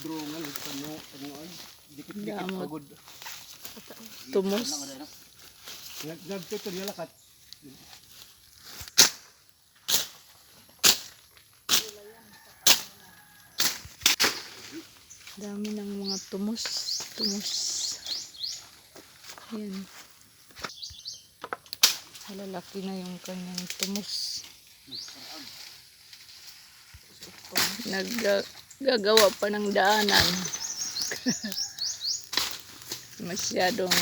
dudurungan ano ano ay dikit-dikit Damot. pagod. Tumos. Nag nagtutol yung lakat. Dami ng mga tumos. Tumos. Ayan. Malalaki na yung kanyang tumos. Naggagawa pa ng daanan. Masyadong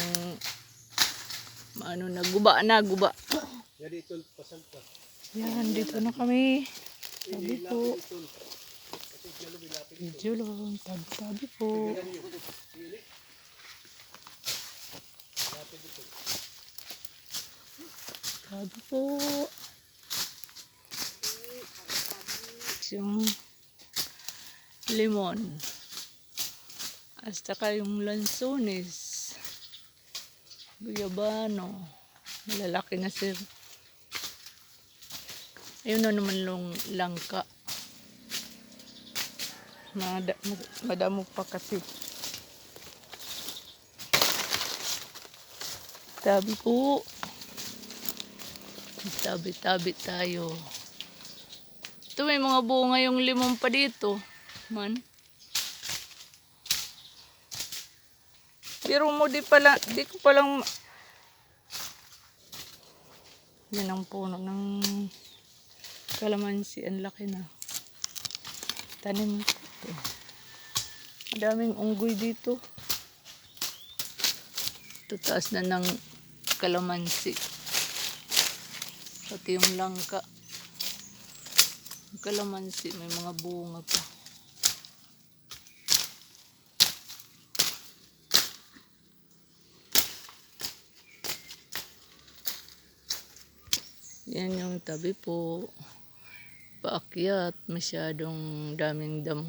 ano na guba na guba. Yan, dito na kami. Sabi po. Medyo lang, tabi-tabi po. Tabi po. Yung limon. At saka yung lansones. Guyabano. Malalaki na sir. Ayun na naman yung langka. Mas- madamo pa kasi. Tabi po. Tabi-tabi tayo. Ito may mga bunga yung limon pa dito. Man. Pero mo di pala, di ko palang yan ang puno ng kalamansi. Ang laki na. Tanim ito. Madaming unggoy dito. Tutaas na ng kalamansi. Pati yung langka. Kalamansi, may mga bunga pa. Yan yung tabi po. Paakyat, masyadong daming damo.